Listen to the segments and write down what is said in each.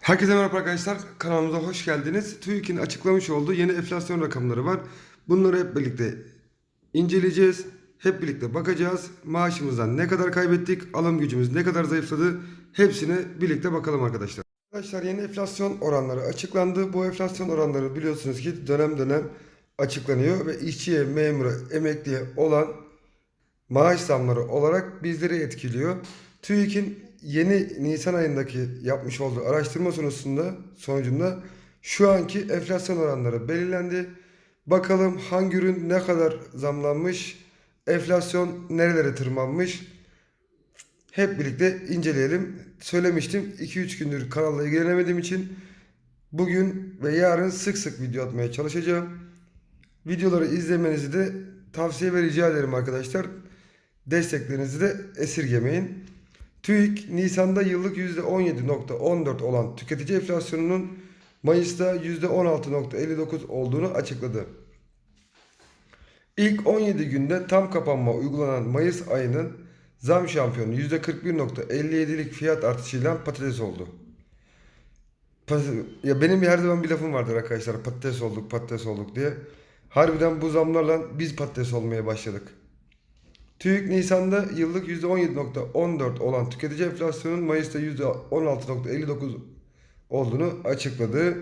Herkese merhaba arkadaşlar. Kanalımıza hoş geldiniz. TÜİK'in açıklamış olduğu yeni enflasyon rakamları var. Bunları hep birlikte inceleyeceğiz. Hep birlikte bakacağız. Maaşımızdan ne kadar kaybettik, alım gücümüz ne kadar zayıfladı hepsine birlikte bakalım arkadaşlar. Arkadaşlar yeni enflasyon oranları açıklandı. Bu enflasyon oranları biliyorsunuz ki dönem dönem açıklanıyor ve işçiye, memura, emekliye olan maaş zamları olarak bizleri etkiliyor. TÜİK'in yeni Nisan ayındaki yapmış olduğu araştırma sonucunda sonucunda şu anki enflasyon oranları belirlendi. Bakalım hangi ürün ne kadar zamlanmış, enflasyon nerelere tırmanmış. Hep birlikte inceleyelim. Söylemiştim 2-3 gündür kanalla ilgilenemediğim için bugün ve yarın sık sık video atmaya çalışacağım. Videoları izlemenizi de tavsiye ve rica ederim arkadaşlar. Desteklerinizi de esirgemeyin. TÜİK Nisan'da yıllık %17.14 olan tüketici enflasyonunun Mayıs'ta %16.59 olduğunu açıkladı. İlk 17 günde tam kapanma uygulanan Mayıs ayının zam şampiyonu %41.57'lik fiyat artışıyla patates oldu. Ya benim her zaman bir lafım vardır arkadaşlar. Patates olduk, patates olduk diye. Harbiden bu zamlarla biz patates olmaya başladık. TÜİK Nisan'da yıllık %17.14 olan tüketici enflasyonun Mayıs'ta %16.59 olduğunu açıkladı.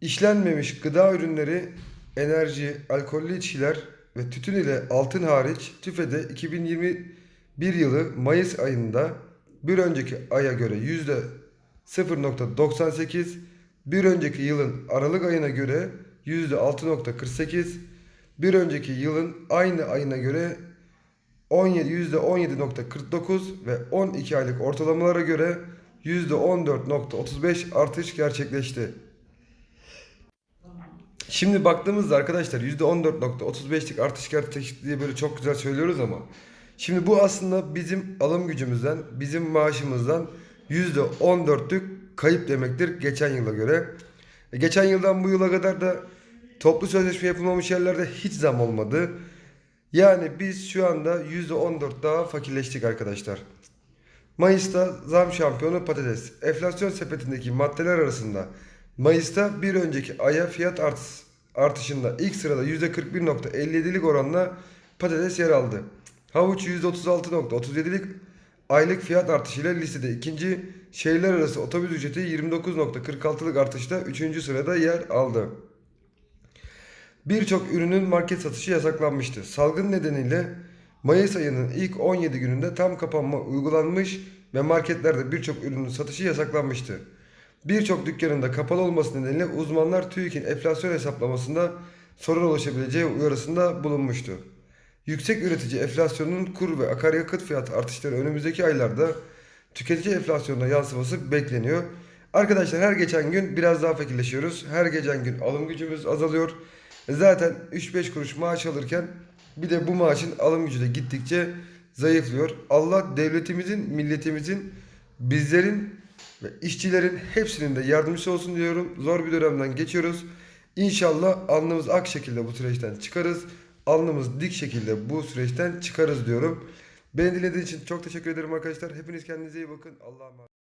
İşlenmemiş gıda ürünleri, enerji, alkollü içkiler ve tütün ile altın hariç TÜFE'de 2021 yılı Mayıs ayında bir önceki aya göre yüzde 0.98, bir önceki yılın Aralık ayına göre yüzde 6.48, bir önceki yılın aynı ayına göre 17 %17.49 ve 12 aylık ortalamalara göre %14.35 artış gerçekleşti. Şimdi baktığımızda arkadaşlar %14.35'lik artış gerçekleşti diye böyle çok güzel söylüyoruz ama şimdi bu aslında bizim alım gücümüzden, bizim maaşımızdan %14'lük kayıp demektir geçen yıla göre. E, geçen yıldan bu yıla kadar da toplu sözleşme yapılmamış yerlerde hiç zam olmadı. Yani biz şu anda %14 daha fakirleştik arkadaşlar. Mayıs'ta zam şampiyonu patates. Enflasyon sepetindeki maddeler arasında Mayıs'ta bir önceki aya fiyat artış, artışında ilk sırada %41.57'lik oranla patates yer aldı. Havuç %36.37'lik aylık fiyat artışıyla listede ikinci, şehirler arası otobüs ücreti 29.46'lık artışla üçüncü sırada yer aldı. Birçok ürünün market satışı yasaklanmıştı. Salgın nedeniyle Mayıs ayının ilk 17 gününde tam kapanma uygulanmış ve marketlerde birçok ürünün satışı yasaklanmıştı. Birçok dükkanın da kapalı olması nedeniyle uzmanlar TÜİK'in enflasyon hesaplamasında sorun oluşabileceği uyarısında bulunmuştu. Yüksek üretici enflasyonunun kur ve akaryakıt fiyat artışları önümüzdeki aylarda tüketici enflasyonuna yansıması bekleniyor. Arkadaşlar her geçen gün biraz daha fakirleşiyoruz. Her geçen gün alım gücümüz azalıyor. Zaten 3-5 kuruş maaş alırken bir de bu maaşın alım gücü de gittikçe zayıflıyor. Allah devletimizin, milletimizin, bizlerin ve işçilerin hepsinin de yardımcısı olsun diyorum. Zor bir dönemden geçiyoruz. İnşallah alnımız ak şekilde bu süreçten çıkarız. Alnımız dik şekilde bu süreçten çıkarız diyorum. Beni dinlediğiniz için çok teşekkür ederim arkadaşlar. Hepiniz kendinize iyi bakın. Allah'a emanet.